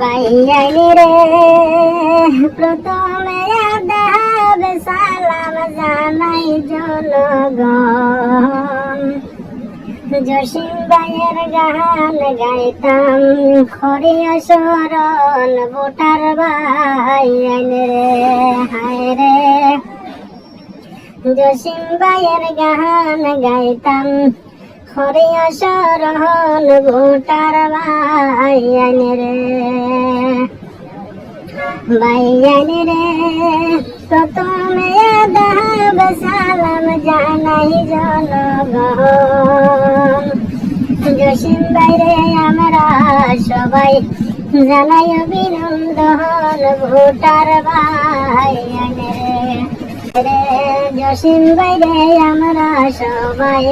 বাইয়ানি রে প্রথমে আদাব জানাই জনগণ। জসিম ভাইয়ের গান গাইতাম খরিয়া শরণ ভোটার ভাইয়ান রে, হায় রে। জসিম গান গাইতাম খরিয়া শরণ ভোটার ভাইয়ান রে বাইয়ান রে প্রথমে আদাব সালাম জানাই জনগণ। জসিম বাইরে আমরা সবাই জানাই অভিনন্দন ভোটার ভাইয়ান রে জসিম বাইরে আমরা সবাই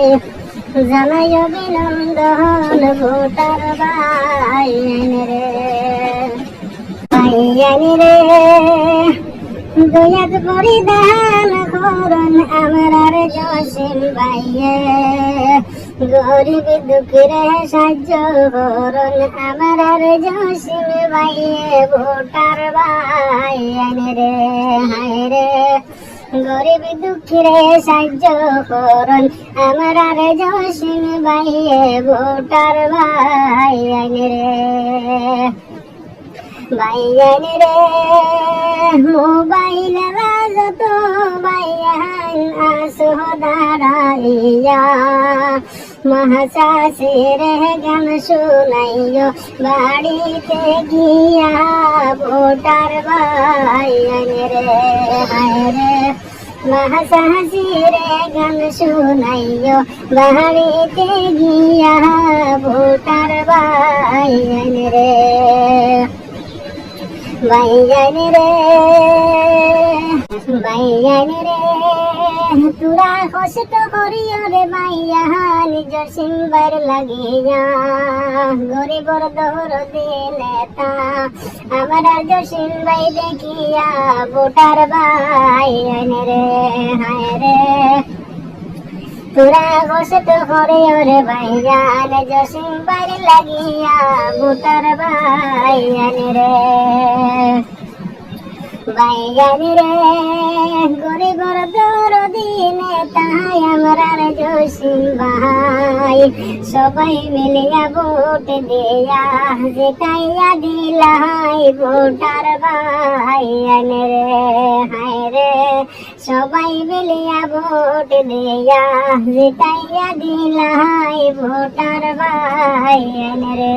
জানাই অভিনন্দন ভোটার ভাইয়ান রে। ভাইয়ানি রে। দয়াত পরিধান করন আমরার জসিম ভাইয়ে। গরিব দুঃখীরে সাহায্য করন আমরার জসিম ভাইয়ে। ভোটার ভাইয়ানি রে, হায় রে। গরিব দুঃখীরে সাহায্য করন। আমরার জসিম ভাইয়ে ভোটার ভাইয়ানি রে। বাইয়ান রে। মোবাইল যত বাইয়ান আসো দাঁড়াইয়া। মহাশাসের গান শুনাইও বাড়িতে গিয়া ভোটার বাইয়ান রে হায় রে মহাশাসির গান শুনাইও বাড়িতে গিয়া ভোটার বাইয়ান রে বাইয়ান রে বাইয়ান রে তুরা কষ্ট করিও রে বাইয়ান জসিমবার লাগিয়া। গরিবর দৌর নেতা আমার জসিম বাই দেখিয়া ভোটার বাইয়ান রে, হায় রে। তোরা কষ্ট করে ওরে ভাইয়ান জসিম বাড়ি লাগিয়া ভোটার ভাইয়ান রে। ভাইয়ান রে গরিবর দর দিনে তাই আমরার জসিম ভাই সবাই মিলিয়া ভোট দিয়া জিতাইয়া দিলাই ভোটার ভাইয়ান রে হায় রে সবাই মিলিয়া ভোট দিয়া জিতাইয়া দিলাই ভোটার ভাইয়ান রে